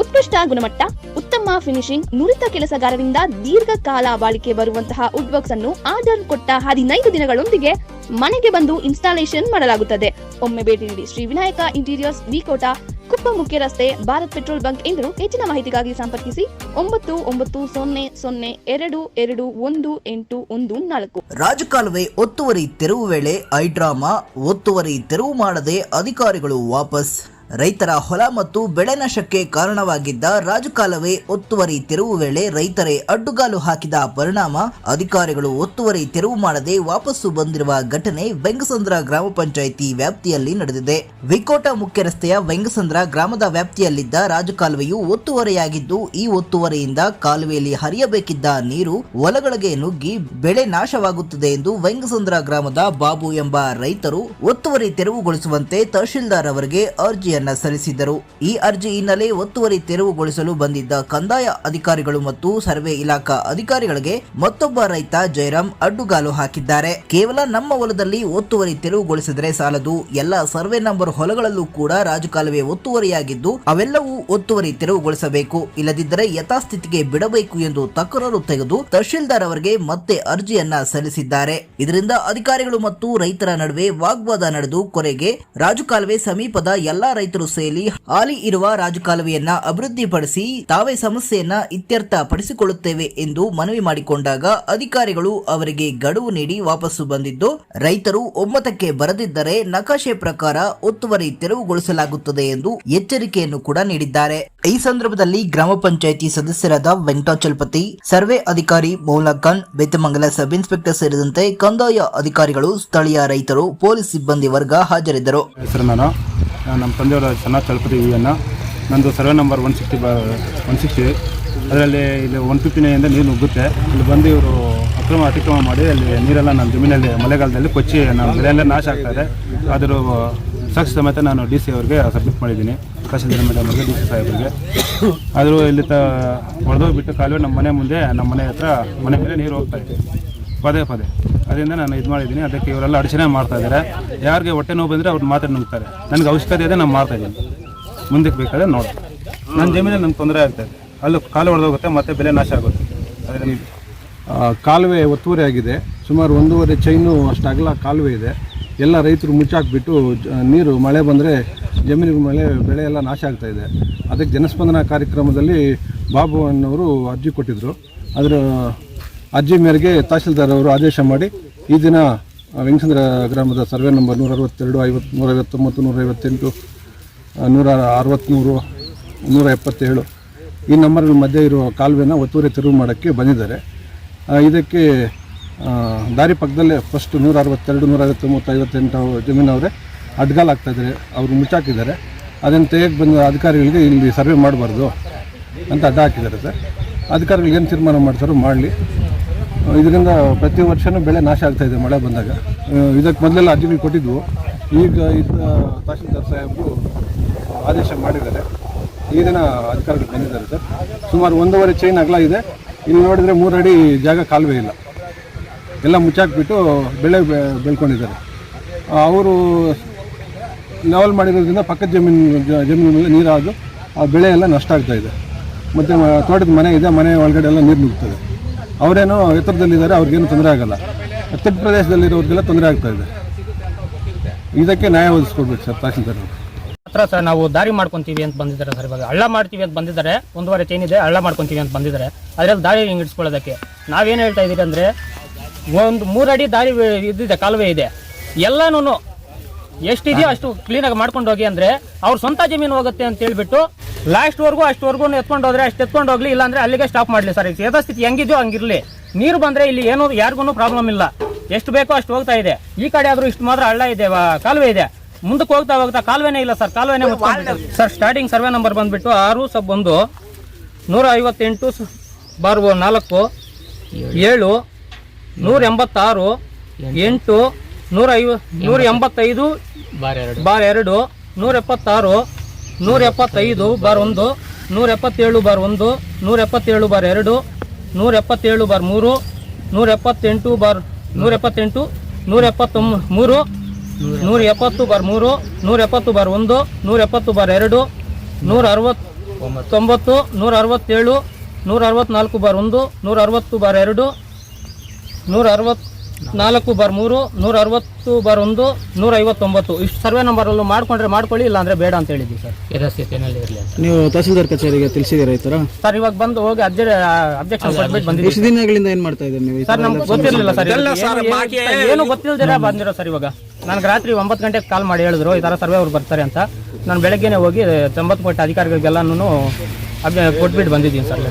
ಉತ್ಕೃಷ್ಟ ಗುಣಮಟ್ಟ, ಉತ್ತಮ ಫಿನಿಶಿಂಗ್ ನುರಿತ ಕೆಲಸಗಾರರಿಂದ ದೀರ್ಘಕಾಲ ಬಾಳಿಕೆ ಬರುವಂತಹ ವುಡ್ ವರ್ಕ್ಸ್ ಅನ್ನು ಆರ್ಡರ್ ಕೊಟ್ಟ ಹದಿನೈದು ದಿನಗಳೊಂದಿಗೆ ಮನೆಗೆ ಬಂದು ಇನ್ಸ್ಟಾಲೇಷನ್ ಮಾಡಲಾಗುತ್ತದೆ. ಒಮ್ಮೆ ಭೇಟಿ ನೀಡಿ ಶ್ರೀ ವಿನಾಯಕ ಇಂಟೀರಿಯರ್ಸ್ ವಿಕೋಟ ಕುಪ್ಪ ಮುಖ್ಯ ರಸ್ತೆ, ಭಾರತ್ ಪೆಟ್ರೋಲ್ ಬಂಕ್ ಎಂದು ಹೆಚ್ಚಿನ ಮಾಹಿತಿಗಾಗಿ ಸಂಪರ್ಕಿಸಿ ಒಂಬತ್ತು ಒಂಬತ್ತು ಸೊನ್ನೆ ಸೊನ್ನೆ ಎರಡು ಎರಡು ಒಂದು ಎಂಟು ಒಂದು ನಾಲ್ಕು. ರಾಜಕಾಲುವೆ ಒತ್ತುವರಿ ತೆರವು ವೇಳೆ ಐಡ್ರಾಮಾ ಒತ್ತುವರಿ ತೆರವು ಮಾಡದೆ ಅಧಿಕಾರಿಗಳು ವಾಪಸ್ ರೈತರ ಹೊಲ ಮತ್ತು ಬೆಳೆ ನಾಶಕ್ಕೆ ಕಾರಣವಾಗಿದ್ದ ರಾಜಕಾಲವೇ ಒತ್ತುವರಿ ತೆರವು ವೇಳೆ ರೈತರೇ ಅಡ್ಡುಗಾಲು ಹಾಕಿದ ಪರಿಣಾಮ. ಅಧಿಕಾರಿಗಳು ಒತ್ತುವರಿ ತೆರವು ಮಾಡದೆ ವಾಪಸ್ಸು ಬಂದಿರುವ ಘಟನೆ ವೆಂಗಸಂದ್ರ ಗ್ರಾಮ ಪಂಚಾಯಿತಿ ವ್ಯಾಪ್ತಿಯಲ್ಲಿ ನಡೆದಿದೆ. ವಿಕೋಟ ಮುಖ್ಯ ರಸ್ತೆಯ ವೆಂಗಸಂದ್ರ ಗ್ರಾಮದ ವ್ಯಾಪ್ತಿಯಲ್ಲಿದ್ದ ರಾಜಕಾಲುವೆಯು ಒತ್ತುವರಿಯಾಗಿದ್ದು, ಈ ಒತ್ತುವರಿಯಿಂದ ಕಾಲುವೆಯಲ್ಲಿ ಹರಿಯಬೇಕಿದ್ದ ನೀರು ಹೊಲಗಳಿಗೆ ನುಗ್ಗಿ ಬೆಳೆ ನಾಶವಾಗುತ್ತದೆ ಎಂದು ವೆಂಗಸಂದ್ರ ಗ್ರಾಮದ ಬಾಬು ಎಂಬ ರೈತರು ಒತ್ತುವರಿ ತೆರವುಗೊಳಿಸುವಂತೆ ತಹಶೀಲ್ದಾರ್ ಅವರಿಗೆ ಅರ್ಜಿಯನ್ನ ಸಲ್ಲಿಸಿದ್ದರು. ಈ ಅರ್ಜಿ ಹಿನ್ನೆಲೆ ಒತ್ತುವರಿ ತೆರವುಗೊಳಿಸಲು ಬಂದಿದ್ದ ಕಂದಾಯ ಅಧಿಕಾರಿಗಳು ಮತ್ತು ಸರ್ವೆ ಇಲಾಖಾ ಅಧಿಕಾರಿಗಳಿಗೆ ಮತ್ತೊಬ್ಬ ರೈತ ಜಯರಾಮ್ ಅಡ್ಡುಗಾಲು ಹಾಕಿದ್ದಾರೆ. ಕೇವಲ ನಮ್ಮ ಹೊಲದಲ್ಲಿ ಒತ್ತುವರಿ ತೆರವುಗೊಳಿಸಿದರೆ ಸಾಲದು. ಎಲ್ಲ ಸರ್ವೆ ನಂಬರ್ ಹೊಲಗಳಲ್ಲೂ ಕೂಡ ರಾಜಕಾಲುವೆ ಒತ್ತುವರಿಯಾಗಿದ್ದು, ಅವೆಲ್ಲವೂ ಒತ್ತುವರಿ ತೆರವುಗೊಳಿಸಬೇಕು. ಇಲ್ಲದಿದ್ದರೆ ಯಥಾಸ್ಥಿತಿಗೆ ಬಿಡಬೇಕು ಎಂದು ತಕರಾರು ತೆಗೆದು ತಹಶೀಲ್ದಾರ್ ಅವರಿಗೆ ಮತ್ತೆ ಅರ್ಜಿಯನ್ನ ಸಲ್ಲಿಸಿದ್ದಾರೆ. ಇದರಿಂದ ಅಧಿಕಾರಿಗಳು ಮತ್ತು ರೈತರ ನಡುವೆ ವಾಗ್ವಾದ ನಡೆದು ಕೊನೆಗೆ ರಾಜಕಾಲುವೆ ಸಮೀಪದ ಎಲ್ಲಾ ರೈತರು ಸೇರಿ ಹಾಲಿ ಇರುವ ರಾಜಕಾಲುವೆಯನ್ನ ಅಭಿವೃದ್ಧಿಪಡಿಸಿ ತಾವೇ ಸಮಸ್ಯೆಯನ್ನ ಇತ್ಯರ್ಥ ಪಡಿಸಿಕೊಳ್ಳುತ್ತೇವೆ ಎಂದು ಮನವಿ ಮಾಡಿಕೊಂಡಾಗ ಅಧಿಕಾರಿಗಳು ಅವರಿಗೆ ಗಡುವು ನೀಡಿ ವಾಪಸ್ಸು ಬಂದಿದ್ದು, ರೈತರು ಒಮ್ಮತಕ್ಕೆ ಬರದಿದ್ದರೆ ನಕಾಶೆ ಪ್ರಕಾರ ಒತ್ತುವರಿ ತೆರವುಗೊಳಿಸಲಾಗುತ್ತದೆ ಎಂದು ಎಚ್ಚರಿಕೆಯನ್ನು ಕೂಡ ನೀಡಿದ್ದಾರೆ. ಈ ಸಂದರ್ಭದಲ್ಲಿ ಗ್ರಾಮ ಪಂಚಾಯಿತಿ ಸದಸ್ಯರಾದ ವೆಂಕಟಾಚಲಪತಿ, ಸರ್ವೆ ಅಧಿಕಾರಿ ಮೌಲಾ ಖಾನ್ ಸಬ್ ಇನ್ಸ್ಪೆಕ್ಟರ್ ಸೇರಿದಂತೆ ಕಂದಾಯ ಅಧಿಕಾರಿಗಳು, ಸ್ಥಳೀಯ ರೈತರು, ಪೊಲೀಸ್ ಸಿಬ್ಬಂದಿ ವರ್ಗ ಹಾಜರಿದ್ದರು. ನಮ್ಮ ತಂದೆಯವರ ಚೆನ್ನಾಗಿ ತಲುಪತಿ ವಿಯನ್ನು ನಂದು ಸರ್ವೆ ನಂಬರ್ ಒನ್ ಸಿಕ್ಸ್ಟಿ ಬ, ಒನ್ ಸಿಕ್ಸ್ಟಿ. ಅದರಲ್ಲಿ ಇಲ್ಲಿ ಒನ್ ಫಿಫ್ಟಿನಿಂದ ನೀರು ನುಗ್ಗುತ್ತೆ. ಇಲ್ಲಿ ಬಂದು ಇವರು ಅಕ್ರಮ ಅತಿಕ್ರಮ ಮಾಡಿ ಅಲ್ಲಿ ನೀರೆಲ್ಲ ನಮ್ಮ ಜಮೀನಲ್ಲಿ ಮಳೆಗಾಲದಲ್ಲಿ ಕೊಚ್ಚಿ ನಮ್ಮ ಬೆಳೆಯೆಲ್ಲ ನಾಶ ಆಗ್ತಾಯಿದೆ ಆದರೂ ಸಾಕ್ಷಿ ಸಮೇತ ನಾನು ಡಿ ಸಿ ಅವ್ರಿಗೆ ಸಬ್ಮಿಟ್ ಮಾಡಿದ್ದೀನಿ. ತಹಸೀಲ್ದಾರ್ ಮೇಡಮ್ ಅವ್ರಿಗೆ, ಡಿ ಸಿ ಸಾಹೇಬರಿಗೆ ಆದರೂ ಇಲ್ಲಿ ತ ಹೊಡೆದೋಗ್ಬಿಟ್ಟು ಕಾಲುವೆ ನಮ್ಮ ಮನೆ ಮುಂದೆ, ನಮ್ಮ ಮನೆ ಹತ್ರ ಮನೆ ಮೇಲೆ ನೀರು ಇದೆ. ಪದೇ ಪದೇ. ಅದರಿಂದ ನಾನು ಇದು ಮಾಡಿದ್ದೀನಿ. ಅದಕ್ಕೆ ಇವರೆಲ್ಲ ಅಡಚಣೆ ಮಾಡ್ತಾ ಇದ್ದಾರೆ. ಯಾರಿಗೆ ಹೊಟ್ಟೆ ನೋವು ಬಂದರೆ ಅವ್ರು ಮಾತ್ರ ನುಗ್ತಾರೆ. ನನಗೆ ಅವಶ್ಯಕತೆ ಇದೆ, ನಾನು ಮಾಡ್ತಾ ಇದ್ದೀನಿ. ಮುಂದಕ್ಕೆ ಬೇಕಾದ್ರೆ ನೋಡಿ ನನ್ನ ಜಮೀನಲ್ಲಿ ನಂಗೆ ತೊಂದರೆ ಆಗ್ತದೆ ಅಲ್ಲಿ ಕಾಲು ಹೊಡೆದೋಗುತ್ತೆ ಮತ್ತೆ ಬೆಲೆ ನಾಶ ಆಗುತ್ತೆ. ಅದರಿಂದ ಕಾಲುವೆ ಒತ್ತುವರಿ ಆಗಿದೆ. ಸುಮಾರು ಒಂದೂವರೆ ಚೈನು ಅಷ್ಟು ಅಗಲ ಕಾಲುವೆ ಇದೆ. ಎಲ್ಲ ರೈತರು ಮುಚ್ಚಾಕ್ಬಿಟ್ಟು ನೀರು, ಮಳೆ ಬಂದರೆ ಜಮೀನಿಗೆ ಮಳೆ, ಬೆಳೆ ಎಲ್ಲ ನಾಶ ಆಗ್ತಾ ಇದೆ. ಅದಕ್ಕೆ ಜನಸ್ಪಂದನ ಕಾರ್ಯಕ್ರಮದಲ್ಲಿ ಬಾಬು ಅನ್ನೋರು ಅರ್ಜಿ ಕೊಟ್ಟಿದ್ದರು ಅದರ ಅರ್ಜಿ ಮೇರೆಗೆ ತಹಸೀಲ್ದಾರ್ ಅವರು ಆದೇಶ ಮಾಡಿ ಈ ದಿನ ವೆಂಕಸಂದ್ರ ಗ್ರಾಮದ ಸರ್ವೆ ನಂಬರ್ ನೂರ ಅರವತ್ತೆರಡು ಐವತ್ತು ನೂರ ಐವತ್ತೊಂಬತ್ತು ನೂರ ಐವತ್ತೆಂಟು ನೂರ ಅರವತ್ತ್ಮೂರು, ನೂರ ಎಪ್ಪತ್ತೇಳು ಈ ನಂಬರ್ಗಳ ಮಧ್ಯೆ ಇರುವ ಕಾಲುವೆನ ಒತ್ತುವರಿ ತೆರವು ಮಾಡೋಕ್ಕೆ ಬಂದಿದ್ದಾರೆ. ಇದಕ್ಕೆ ದಾರಿ ಪಕ್ಕದಲ್ಲೇ ಫಸ್ಟ್ ನೂರ ಅರವತ್ತೆರಡು, ನೂರ ಐವತ್ತೊಂಬತ್ತು, ಐವತ್ತೆಂಟು ಜಮೀನವರೇ ಅಡ್ಗಾಲ್ ಆಗ್ತಾಯಿದ್ದಾರೆ ಅವರು ಮುಚ್ಚಾಕಿದ್ದಾರೆ. ಅದನ್ನು ತೆಗೆಯಕ್ಕೆ ಬಂದ ಅಧಿಕಾರಿಗಳಿಗೆ ಇಲ್ಲಿ ಸರ್ವೆ ಮಾಡಬಾರ್ದು ಅಂತ ಅಡ್ಡ ಹಾಕಿದ್ದಾರೆ ಸರ್. ಅಧಿಕಾರಿಗಳು ಏನು ತೀರ್ಮಾನ ಮಾಡ್ತಾರೋ ಮಾಡಲಿ. ಇದರಿಂದ ಪ್ರತಿ ವರ್ಷವೂ ಬೆಳೆ ನಾಶ ಆಗ್ತಾ ಇದೆ ಮಳೆ ಬಂದಾಗ. ಇದಕ್ಕೆ ಮೊದಲೆಲ್ಲ ಅರ್ಜಿಗಳು ಕೊಟ್ಟಿದ್ವು. ಈಗ ಇದ್ದ ತಹಶೀಲ್ದಾರ್ ಸಾಹೇಬರು ಆದೇಶ ಮಾಡಿದ್ದಾರೆ. ಈ ದಿನ ಅಧಿಕಾರಿಗಳು ಬಂದಿದ್ದಾರೆ ಸರ್. ಸುಮಾರು ಒಂದೂವರೆ ಚೈನ್ ಅಗಲ ಇದೆ. ಇಲ್ಲಿ ನೋಡಿದರೆ ಮೂರು ಅಡಿ ಜಾಗ ಕಾಲುವೆ ಇಲ್ಲ. ಎಲ್ಲ ಮುಚ್ಚಾಕ್ಬಿಟ್ಟು ಬೆಳೆ ಬೆಳ್ಕೊಂಡಿದ್ದಾರೆ. ಅವರು ಲೆವೆಲ್ ಮಾಡಿರೋದ್ರಿಂದ ಪಕ್ಕದ ಜಮೀನು ಜಮೀನು ಮೇಲೆ ನೀರಾದು. ಆ ಬೆಳೆ ಎಲ್ಲ ನಷ್ಟ ಆಗ್ತಾ ಇದೆ. ಮತ್ತು ತೋಟದ ಮನೆ ಇದೆ. ಮನೆ ಒಳಗಡೆ ಎಲ್ಲ ನೀರು ನುಗ್ತದೆ ಅವರೇನೋ ಎತ್ತರದಲ್ಲಿದ್ದಾರೆ, ಅವ್ರಿಗೇನು ತೊಂದರೆ ಆಗಲ್ಲ. ಎತ್ತರ ಪ್ರದೇಶದಲ್ಲಿರೋರಿಗೆಲ್ಲ ತೊಂದರೆ ಆಗ್ತಾ ಇದೆ. ಇದಕ್ಕೆ ನ್ಯಾಯ ಒದಗಿಸ್ಕೊಡ್ಬೇಕು ಸರ್ ತಹಸೀಲ್ದಾರ್ ಹತ್ರ ಸರ್ ನಾವು ದಾರಿ ಮಾಡ್ಕೊಂತೀವಿ ಅಂತ ಬಂದಿದ್ದಾರೆ ಸರ್ ಇವಾಗ. ಹಳ್ಳ ಮಾಡ್ತೀವಿ ಅಂತ ಬಂದಿದ್ದಾರೆ. ಒಂದುವರೆ ಚೈನ್ ಇದೆ ಹಳ್ಳ ಮಾಡ್ಕೊಂತೀವಿ ಅಂತ ಬಂದಿದ್ದಾರೆ. ಅದರಲ್ಲಿ ದಾರಿ ಹಿಂಗೆ ಇಡ್ಸ್ಕೊಳ್ಳೋದಕ್ಕೆ ನಾವೇನು ಹೇಳ್ತಾ ಇದ್ದೀರಿ ಅಂದರೆ, ಒಂದು ಮೂರಡಿ ದಾರಿ ಇದ್ದಿದೆ ಕಾಲುವೆ ಇದೆ. ಎಲ್ಲನೂ ಎಷ್ಟಿದೆಯೋ ಅಷ್ಟು ಕ್ಲೀನಾಗಿ ಮಾಡ್ಕೊಂಡು ಹೋಗಿ ಅಂದರೆ ಅವ್ರ ಸ್ವಂತ ಜಮೀನು ಹೋಗುತ್ತೆ ಅಂತ ಹೇಳ್ಬಿಟ್ಟು ಲಾಸ್ಟ್ವರೆಗೂ ಅಷ್ಟುವರೆಗೂ ಎತ್ಕೊಂಡು ಹೋದ್ರೆ ಅಷ್ಟು ಎತ್ಕೊಂಡು ಹೋಗ್ಲಿ ಇಲ್ಲಾಂದ್ರೆ ಅಲ್ಲಿಗೆ ಸ್ಟಾಪ್ ಮಾಡಲಿ ಸರ್ ಯಥಾಸ್ಥಿತಿ ಹೆಂಗಿದೆಯೋ ಹಂಗಿರಲಿ. ನೀರು ಬಂದರೆ ಇಲ್ಲಿ ಏನೂ ಯಾರಿಗೂ ಪ್ರಾಬ್ಲಮ್ ಇಲ್ಲ. ಎಷ್ಟು ಬೇಕೋ ಅಷ್ಟು ಹೋಗ್ತಾ ಇದೆ. ಈ ಕಡೆ ಆದರೂ ಇಷ್ಟು ಮಾತ್ರ ಹಳ್ಳ ಇದೆ ಕಾಲುವೆ ಇದೆ. ಮುಂದಕ್ಕೆ ಹೋಗ್ತಾ ಹೋಗ್ತಾ ಕಾಲುವೆನೇ ಇಲ್ಲ ಸರ್ ಕಾಲುವೆನೇ. ಸರ್ ಸ್ಟಾರ್ಟಿಂಗ್ ಸರ್ವೆ ನಂಬರ್ ಬಂದ್ಬಿಟ್ಟು ಆರು ಸಬ್ ಒಂದು ನೂರ ಐವತ್ತೆಂಟು ಬಾರ್ ನಾಲ್ಕು ಏಳು ನೂರ ಎಂಬತ್ತಾರು ಎಂಟು ನೂರ ಐವ ನೂರ ಎಂಬತ್ತೈದು ಬಾರ್ ಎರಡು. ನೂರ ಎಪ್ಪತ್ತಾರು ನೂರ ಎಪ್ಪತ್ತೈದು ಬಾರ್ ಒಂದು ನೂರ ಎಪ್ಪತ್ತೇಳು ಬಾರ್ ಒಂದು ನೂರ ಎಪ್ಪತ್ತೇಳು ಬಾರ್ ಎರಡು ನೂರ ಎಪ್ಪತ್ತೇಳು ಬಾರ್ ಮೂರು ನೂರ ಎಪ್ಪತ್ತೆಂಟು ಬಾರ್ ನೂರ ಎಪ್ಪತ್ತೆಂಟು ನೂರ ಎಪ್ಪತ್ತೊಂಬ ಮೂರು ನೂರ ಎಪ್ಪತ್ತು ಬಾರ್ ಮೂರು ನೂರ ಎಪ್ಪತ್ತು ಬಾರ್ ಒಂದು ನೂರ ಎಪ್ಪತ್ತು ಬಾರ್ ಎರಡು ನೂರ ಅರವತ್ತು ತೊಂಬತ್ತು ನೂರ ಅರವತ್ತೇಳು ನೂರ ಅರವತ್ನಾಲ್ಕು ಬಾರ್ ಒಂದು ನೂರ ಅರವತ್ತು ಬಾರ್ ಎರಡು ನೂರ ಅರವತ್ನಾಲ್ಕು ಬಾರ್ ಮೂರು ನೂರ ಅರವತ್ತು ಬಾರ್ ಒಂದು ನೂರ ಐವತ್ತೊಂಬತ್ತು. ಇಷ್ಟು ಸರ್ವೆ ನಂಬರಲ್ಲೂ ಮಾಡ್ಕೊಂಡ್ರೆ ಮಾಡ್ಕೊಳ್ಳಿ ಇಲ್ಲ ಅಂದ್ರೆ ಬೇಡ ಅಂತ ಹೇಳಿದ್ವಿ ಸರ್. ಇರೋ ಸ್ಥಿತಿನಲ್ಲಿ ಇರಲಿ ಅಂತ. ನೀವು ತಹಸೀಲ್ದಾರ್ ಕಚೇರಿಗೆ ತಿಳಿಸಿದ್ದೀರಾ ಈ ಥರ? ಸರ್ ಇವಾಗ ಬಂದು ಹೋಗಿ ಅಬ್ಜೆ ಅಬ್ಜೆಕ್ಷನ್ ಕೊಟ್ಬಿಟ್ಟು ಬಂದಿದ್ದೀವಿ ಎಷ್ಟು ದಿನಗಳಿಂದ ಏನು ಮಾಡ್ತಾ ಇದ್ದೀರಿ ನೀವು ಈ ಸರ್ ನಮ್ಗೆ ಗೊತ್ತಿರಲಿಲ್ಲ ಸರ್ ಎಲ್ಲ ಏನು- ಏನು- ಏನು ಗೊತ್ತಿಲ್ದಿರ ಬಂದಿರೋ ಸರ್ ಇವಾಗ. ನನಗೆ ರಾತ್ರಿ ಒಂಬತ್ತು ಗಂಟೆಗೆ ಕಾಲ್ ಮಾಡಿ ಹೇಳಿದ್ರು ಈ ತರ ಸರ್ವೆ ಅವ್ರು ಬರ್ತಾರೆ ಅಂತ. ನಾನು ಬೆಳಗ್ಗೆನೆ ಹೋಗಿ ಸಂಬಂಧಪಟ್ಟ ಅಧಿಕಾರಿಗಳಿಗೆಲ್ಲನೂ ಕೊಟ್ಬಿಟ್ಟು ಬಂದಿದ್ದೀನಿ ಸರ್.